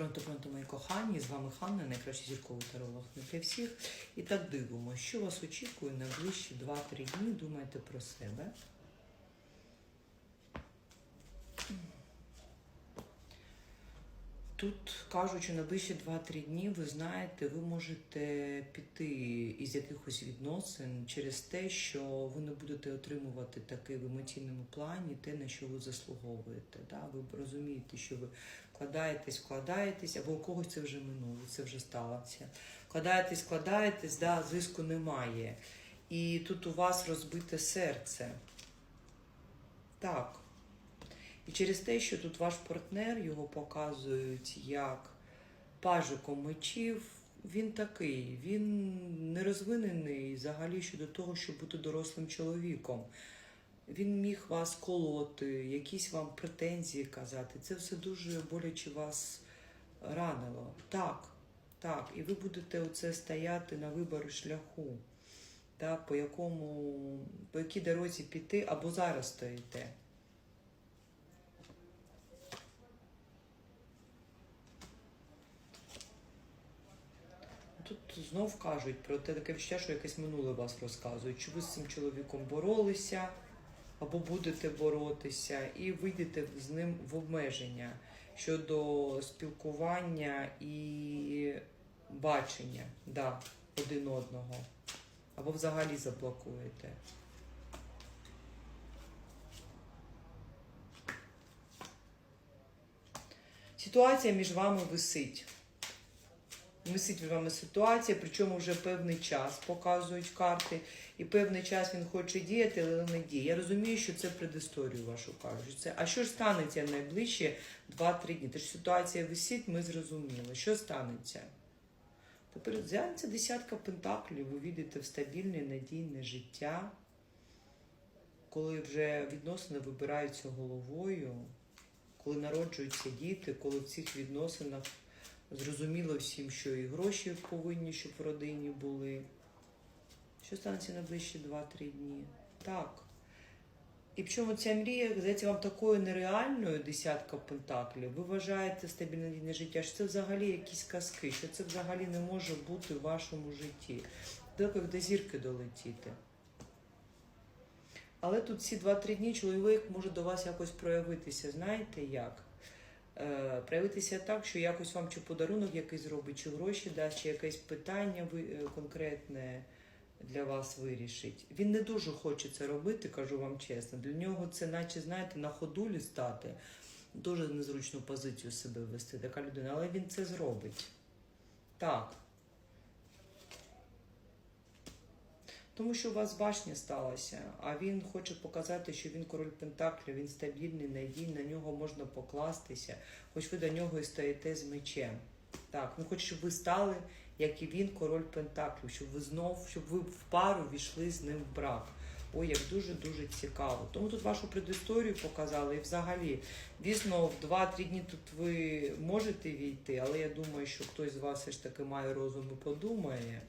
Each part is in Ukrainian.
Пронто, пронто, мої кохані, з вами Ханна, найкращий зірковий таролог не для всіх. І так дивимося, що вас очікує на ближчі 2-3 дні. Думайте про себе. Тут кажуть, що на ближчі 2-3 дні ви знаєте, ви можете піти із якихось відносин через те, що ви не будете отримувати таке в емоційному плані, те, на що ви заслуговуєте. Да? Ви розумієте, що ви вкладаєтесь, вкладаєтесь, або у когось це вже минуло, це вже сталося. Вкладаєтесь, вкладаєтесь, да, зиску немає. І тут у вас розбите серце. Так. І через те, що тут ваш партнер його показують як пажиком мечів, він такий, він не розвинений взагалі щодо того, щоб бути дорослим чоловіком. Він міг вас колоти, якісь вам претензії казати. Це все дуже боляче вас ранило. Так, так. І ви будете оце стояти на виборі шляху, так, по якому, по якій дорозі піти або зараз стоїте. Тут знов кажуть про те таке відчуття, що якесь минуле вас розказують. Чи ви з цим чоловіком боролися або будете боротися, і вийдете з ним в обмеження щодо спілкування і бачення да, один одного. Або взагалі заблокуєте. Ситуація між вами висить. Висить між вами ситуація, причому вже певний час показують карти, і певний час він хоче діяти, але не діє. Я розумію, що це предісторію вашу кажуть. Це, а що ж станеться найближчі 2-3 дні? Тож ситуація висить, ми зрозуміли. Що станеться? Тепер з'явиться десятка пентаклів, ви війдете в стабільне, надійне життя, коли вже відносини вибираються головою, коли народжуються діти, коли в цих відносинах зрозуміло всім, що і гроші повинні, щоб в родині були. Що станеться на ближчі 2-3 дні? Так. І причому ця мрія здається вам такою нереальною десятка пентаклів. Ви вважаєте стабільне надійне життя, що це взагалі якісь казки, що це взагалі не може бути в вашому житті. Далеко до зірки долетіти. Але тут ці 2-3 дні чоловік може до вас якось проявитися. Знаєте як? Е, проявитися так, що якось вам чи подарунок якийсь зробить, чи гроші дасть, чи якесь питання е, конкретне для вас вирішить. Він не дуже хоче це робити, кажу вам чесно. Для нього це, наче, знаєте, на ходулі стати, дуже незручну позицію себе вести, така людина, але він це зробить. Так. Тому що у вас башня сталася, а він хоче показати, що він король Пентаклів, він стабільний, надійний, на нього можна покластися, хоч ви до нього і стоїте з мечем. Так, він хоче, щоб ви стали, як і він, король Пентаклів, щоб ви знов, щоб ви в пару війшли з ним в брак. Ой, як дуже-дуже цікаво. Тому тут вашу предісторію показали і взагалі, дійсно, в 2-3 дні тут ви можете війти, але я думаю, що хтось з вас все ж таки має розум і подумає.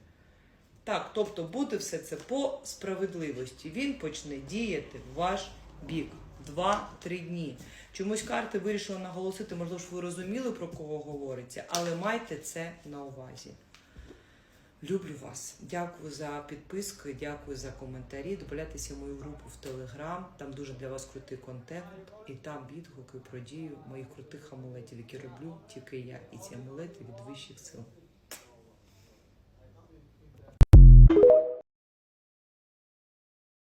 Так, тобто буде все це по справедливості. Він почне діяти в ваш бік. Два-три дні. Чомусь карти вирішили наголосити, можливо, ж ви розуміли, про кого говориться, але майте це на увазі. Люблю вас. Дякую за підписку, дякую за коментарі. Добавляйтеся в мою групу в Телеграм. Там дуже для вас крутий контент, і там відгуки про дію моїх крутих амулетів, які роблю тільки я. І ці амулети від вищих сил.